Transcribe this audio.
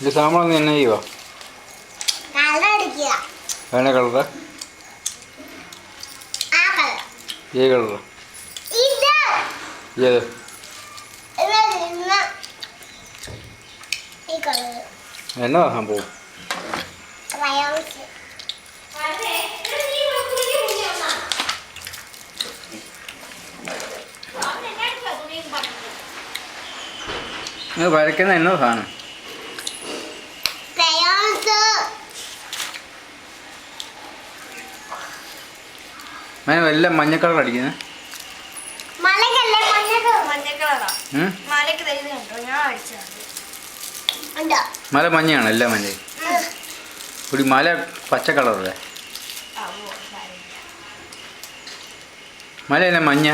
ഇത് സാമ്പാർ എന്നെ ചെയ്യുവാ? വേണ കളറ്? ഏ കളറ്. ഇത്. ഏത് എന്നാ സംഭവം ഇത് വരയ്ക്കുന്ന എന്നോ സാധനം? അങ്ങനെ എല്ലാം മഞ്ഞ കളർ അടിക്കുന്നത് മല മഞ്ഞയാണ് എല്ലാ മഞ്ഞ ഒരു മല പച്ച കളറല്ലേ? മല എന്നാ മഞ്ഞ?